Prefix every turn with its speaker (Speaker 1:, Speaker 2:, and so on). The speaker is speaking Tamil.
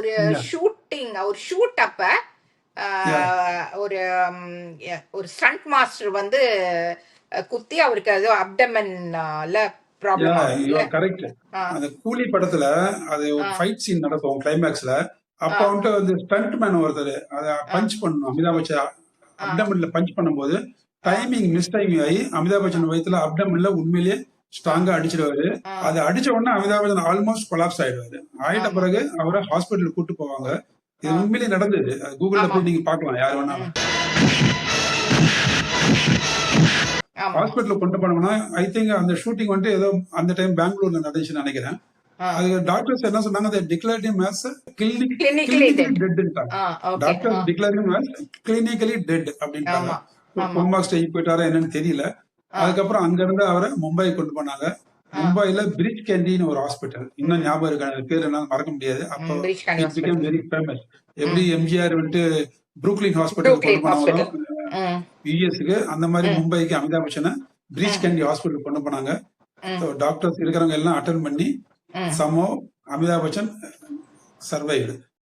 Speaker 1: ஒரு. ஷூட்டிங் ஒரு ஷூட் அப்ப ஒரு ஒரு ஸ்டண்ட் மாஸ்டர் வந்து குத்தி அவருக்கு அது அப்டமன்ல
Speaker 2: கரெக்ட். அந்த கூலி படத்துல அது ஒரு. ஃபைட் சீன் நடக்கும் கிளைமேக்ஸ்ல அப்ப. வந்துட்டு வந்து ஸ்டண்ட் மேன் ஒருத்தர் அத பஞ்ச் பண்ணணும் அமிதாப் பச்சன் அப்டமன்ல பஞ்ச் பண்ணும்போது டைமிங் மிஸ் டைமிங் ஆகி அமிதாப் பச்சன் வயித்துல அப்டமன்ல உண்மையிலேயே ஸ்ட்ராங்கா அடிச்சிடுவாரு
Speaker 1: ஆ.
Speaker 2: அது அடிச்ச உடனே அமிதாப் பச்சன் ஆல்மோஸ்ட் கொலாப்ஸ் ஆயிடுவாரு ஆயிட்ட. பிறகு அவரை ஹாஸ்பிட்டல் கூட்டு போவாங்க இது. உண்மையிலேயே நடந்தது கூகுள்ல. போய் நீங்க பாக்கலாம் யார் வேணாலும் ஹாஸ்பிட்டல் கொண்டு போனோம்னா ஐ திங்க் அந்த ஷூட்டிங் வந்துட்டு ஏதோ அந்த டைம் பெங்களூர்ல நடந்துச்சுன்னு நினைக்கிறேன். அது டாக்டர்ஸ் என்ன சொன்னாங்க அதை declare him as clinic
Speaker 1: Clinically
Speaker 2: clinically
Speaker 1: dead.
Speaker 2: டெட்ன்ட்டாங்க
Speaker 1: ஆ, okay.
Speaker 2: டாக்டர்
Speaker 1: ஆ.
Speaker 2: டிக்ளேர் as கிளினிக்கலி டெட்
Speaker 1: ஆமா.
Speaker 2: கோமா ஸ்டேஜ் போயிட்டாரா என்னன்னு தெரியல அதுக்கப்புறம் அங்க இருந்து அவரை மும்பை கொண்டு போனாங்க. மும்பைல பிரிட்ஜ் கேண்டின்னு ஒரு ஹாஸ்பிட்டல் இன்னும் ஞாபகம் இருக்கு? எனக்கு பேர் என்னால மறக்க முடியாது. அப்போ. வெரி ஃபேமஸ் எப்படி எம்ஜிஆர் வந்துட்டு புரூக்லின் ஹாஸ்பிட்டல் கொண்டு போனாங்களோ யூஎஸ்க்கு அந்த மாதிரி மும்பைக்கு அமிதாப் பச்சனை பிரிட்ஜ் கேண்டி ஹாஸ்பிட்டல் கொண்டு போனாங்க. டாக்டர்ஸ் இருக்கிறவங்க எல்லாம் அட்டன் பண்ணி. சமோ அமிதாப் பச்சன் சர்வைவ்டு